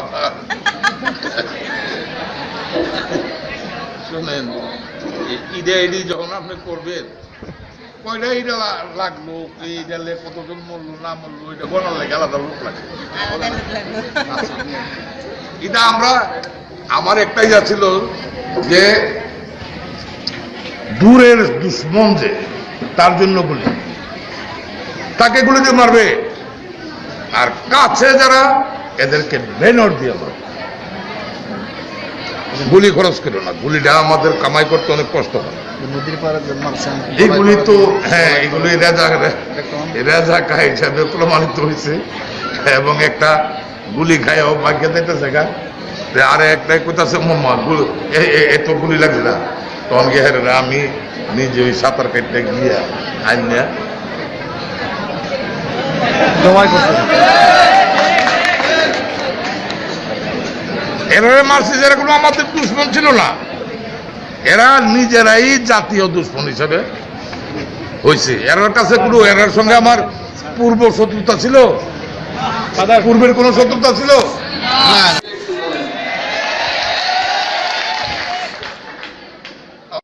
আবার শোনেন ঈদে ঈদি যখন আপনি করবেন কয়টা ঈদে লাগল এইটা লে কতজন মরলো না মরলো এটা গণার লাগে আলাদা লোক লাগে। এটা আমরা আমার একটাই ইয়া ছিল যে দূরের দুশ্মন যে তার জন্য বলি। তাকে গুলি দিয়ে মারবে। আর কাছে যারা এদেরকে বেনর দিয়ে মারবে গুলি খরচ করো না, গুলিটা আমাদের কামাই করতে অনেক কষ্ট হয়। এইগুলি তো হ্যাঁ এগুলি রেজা রেজা খাই হিসাবে প্রমাণিত হয়েছে। এবং একটা গুলি খাইও ভাগ্যে দিতেছে গা। আরে একটা কোথাছে মোম্মা এত গুলি লাগছে না। তখন গিয়ে হেরে আমি নিজে ওই সাঁতার কাটতে গিয়ে আইনা জমাই এরা মারছে এরা কোনো আমাদের দুশ্মন ছিল না। এরা নিজেরাই জাতীয় দুশ্মন হিসেবে হয়েছে এরার কাছে কোনো এরার সঙ্গে আমার পূর্ব শত্রুতা ছিল? পূর্বের কোনো শত্রুতা ছিল? না।